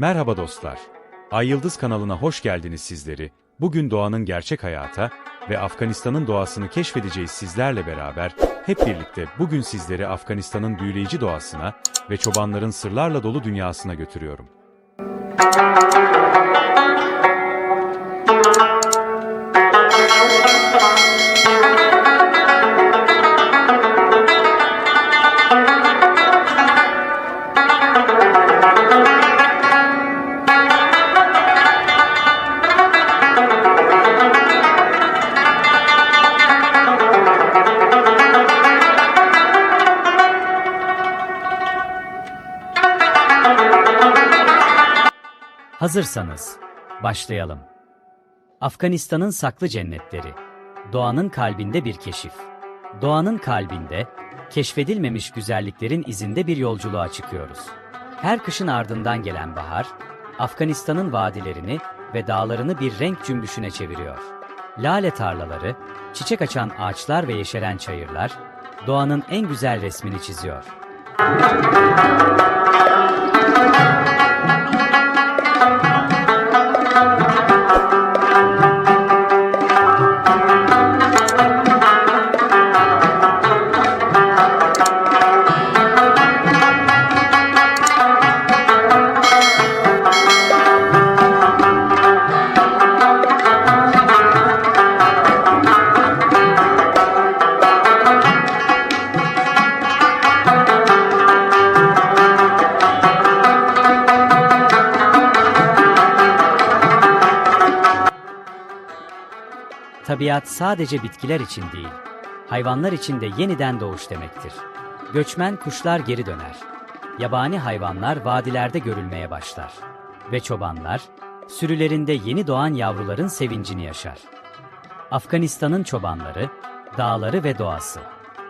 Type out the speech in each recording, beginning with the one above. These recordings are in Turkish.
Merhaba dostlar. Ay Yıldız kanalına hoş geldiniz sizleri. Bugün doğanın gerçek hayata ve Afganistan'ın doğasını keşfedeceğiz sizlerle beraber. Hep birlikte bugün sizleri Afganistan'ın büyüleyici doğasına ve çobanların sırlarla dolu dünyasına götürüyorum. Hazırsanız başlayalım. Afganistan'ın saklı cennetleri. Doğanın kalbinde bir keşif. Doğanın kalbinde keşfedilmemiş güzelliklerin izinde bir yolculuğa çıkıyoruz. Her kışın ardından gelen bahar, Afganistan'ın vadilerini ve dağlarını bir renk cümbüşüne çeviriyor. Lale tarlaları, çiçek açan ağaçlar ve yeşeren çayırlar, doğanın en güzel resmini çiziyor. Tabiat sadece bitkiler için değil, hayvanlar için de yeniden doğuş demektir. Göçmen kuşlar geri döner. Yabani hayvanlar vadilerde görülmeye başlar. Ve çobanlar, sürülerinde yeni doğan yavruların sevincini yaşar. Afganistan'ın çobanları, dağları ve doğası.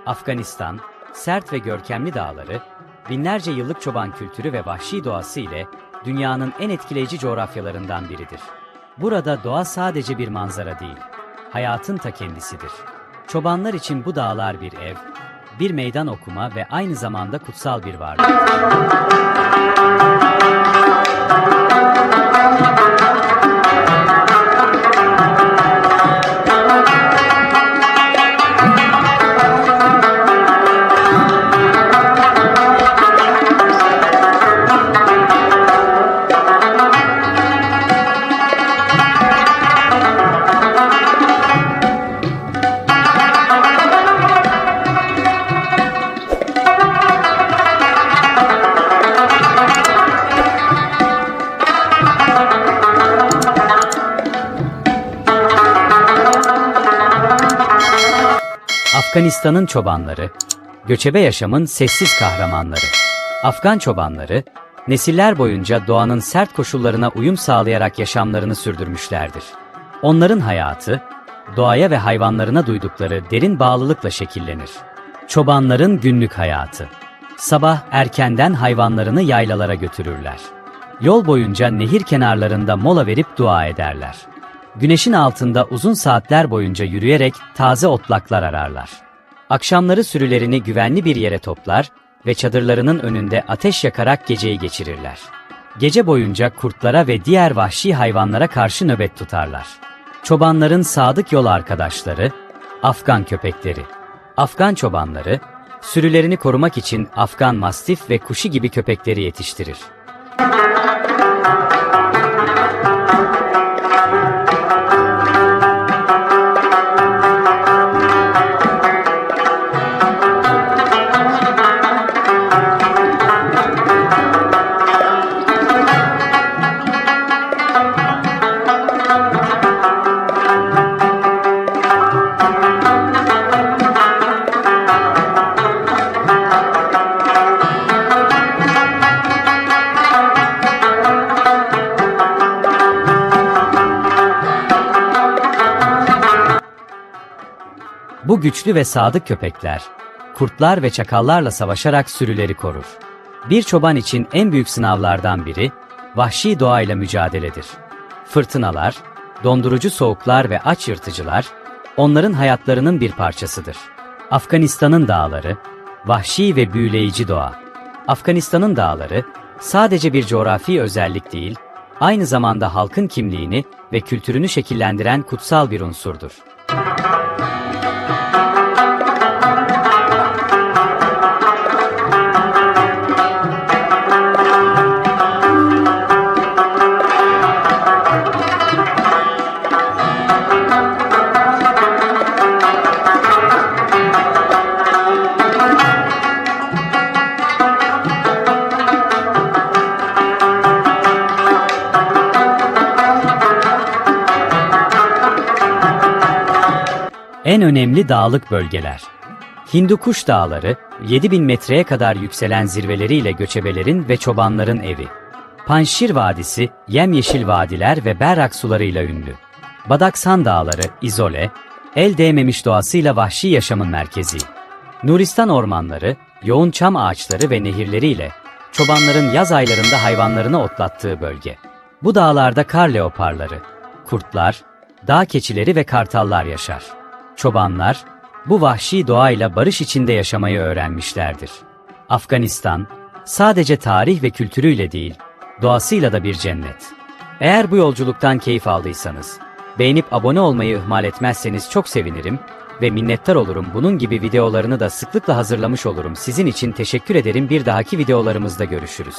Afganistan, sert ve görkemli dağları, binlerce yıllık çoban kültürü ve vahşi doğası ile dünyanın en etkileyici coğrafyalarından biridir. Burada doğa sadece bir manzara değil, hayatın ta kendisidir. Çobanlar için bu dağlar bir ev, bir meydan okuma ve aynı zamanda kutsal bir varlık. Afganistan'ın çobanları, göçebe yaşamın sessiz kahramanları. Afgan çobanları, nesiller boyunca doğanın sert koşullarına uyum sağlayarak yaşamlarını sürdürmüşlerdir. Onların hayatı, doğaya ve hayvanlarına duydukları derin bağlılıkla şekillenir. Çobanların günlük hayatı. Sabah erkenden hayvanlarını yaylalara götürürler. Yol boyunca nehir kenarlarında mola verip dua ederler. Güneşin altında uzun saatler boyunca yürüyerek taze otlaklar ararlar. Akşamları sürülerini güvenli bir yere toplar ve çadırlarının önünde ateş yakarak geceyi geçirirler. Gece boyunca kurtlara ve diğer vahşi hayvanlara karşı nöbet tutarlar. Çobanların sadık yol arkadaşları, Afgan köpekleri. Afgan çobanları, sürülerini korumak için Afgan mastif ve kuşi gibi köpekleri yetiştirir. Bu güçlü ve sadık köpekler, kurtlar ve çakallarla savaşarak sürüleri korur. Bir çoban için en büyük sınavlardan biri, vahşi doğayla mücadeledir. Fırtınalar, dondurucu soğuklar ve aç yırtıcılar, onların hayatlarının bir parçasıdır. Afganistan'ın dağları, vahşi ve büyüleyici doğa. Afganistan'ın dağları, sadece bir coğrafi özellik değil, aynı zamanda halkın kimliğini ve kültürünü şekillendiren kutsal bir unsurdur. En önemli dağlık bölgeler. Hindukuş Dağları, 7000 metreye kadar yükselen zirveleriyle göçebelerin ve çobanların evi. Panşir Vadisi, yemyeşil vadiler ve berrak sularıyla ünlü. Badaksan Dağları, izole, el değmemiş doğasıyla vahşi yaşamın merkezi. Nuristan ormanları, yoğun çam ağaçları ve nehirleriyle çobanların yaz aylarında hayvanlarını otlattığı bölge. Bu dağlarda kar leoparları, kurtlar, dağ keçileri ve kartallar yaşar. Çobanlar, bu vahşi doğayla barış içinde yaşamayı öğrenmişlerdir. Afganistan, sadece tarih ve kültürüyle değil, doğasıyla da bir cennet. Eğer bu yolculuktan keyif aldıysanız, beğenip abone olmayı ihmal etmezseniz çok sevinirim ve minnettar olurum. Bunun gibi videolarını da sıklıkla hazırlamış olurum. Sizin için teşekkür ederim. Bir dahaki videolarımızda görüşürüz.